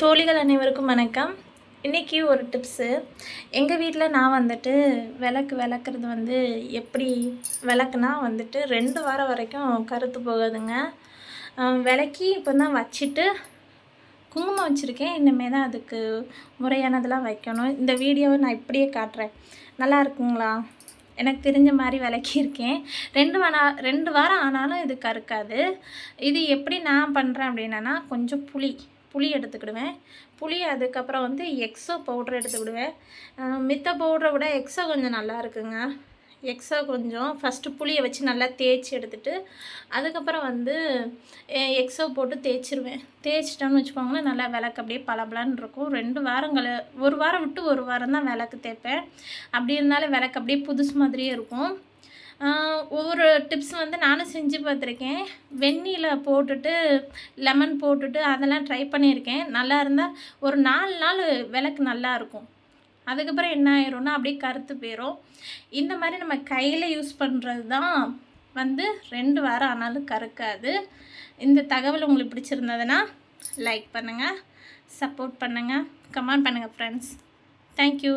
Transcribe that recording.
தோழிகள் அனைவருக்கும் வணக்கம். இன்றைக்கி ஒரு டிப்ஸு எங்கள் வீட்டில் நான் வந்துட்டு விளக்கு விளக்குறது வந்து எப்படி விளக்குனா வந்துட்டு ரெண்டு வாரம் வரைக்கும் கருத்து போகாதுங்க. விளக்கி இப்போ தான் வச்சுட்டு குங்குமம் வச்சுருக்கேன். இனிமேல் தான் அதுக்கு முறையானதெல்லாம் வைக்கணும். இந்த வீடியோவை நான் இப்படியே காட்டுறேன். நல்லா இருக்குங்களா? எனக்கு தெரிஞ்ச மாதிரி விளக்கியிருக்கேன் ரெண்டு வாரா ரெண்டு வாரம் ஆனாலும் இது கருக்காது. இது எப்படி நான் பண்ணுறேன் அப்படின்னா கொஞ்சம் புளி. புளி எடுத்துக்கிடுவேன். புளி அதுக்கப்புறம் வந்து எக்ஸோ பவுட்ரு எடுத்துக்கிடுவேன். மித்த பவுடரை விட எக்ஸோ கொஞ்சம் நல்லா இருக்குங்க. எக்ஸோ கொஞ்சம் ஃபஸ்ட்டு புளியை வச்சு நல்லா தேய்ச்சி எடுத்துட்டு அதுக்கப்புறம் வந்து எக்ஸோ போட்டு தேய்ச்சிருவேன். தேய்ச்சிட்டோன்னு வச்சுக்கோங்களேன் நல்லா விளக்கு அப்படியே பளபளன்னு இருக்கும். ரெண்டு வாரங்கள் ஒரு வாரம் விட்டு ஒரு வாரம் தான் விளக்கு தேய்ப்பேன். அப்படி இருந்தாலும் விளக்கு அப்படியே புதுசு மாதிரியே இருக்கும். ஒவ்வொரு டிப்ஸ் வந்து நானும் செஞ்சு பார்த்துருக்கேன். வெந்நீரில் போட்டுட்டு லெமன் போட்டுட்டு அதெல்லாம் ட்ரை பண்ணியிருக்கேன். நல்லா இருந்தால் ஒரு நாலு நாள் விளக்கு நல்லா இருக்கும். அதுக்கப்புறம் என்ன ஆயிரும்னா அப்படியே கருத்து போயிடும் இந்த மாதிரி நம்ம கையில் யூஸ் பண்ணுறது தான் வந்து ரெண்டு வாரம் ஆனாலும் கருக்காது. இந்த தகவல் உங்களுக்கு பிடிச்சிருந்ததுன்னா லைக் பண்ணுங்கள் சப்போர்ட் பண்ணுங்கள் கமெண்ட் பண்ணுங்கள் ஃப்ரெண்ட்ஸ் தேங்க்யூ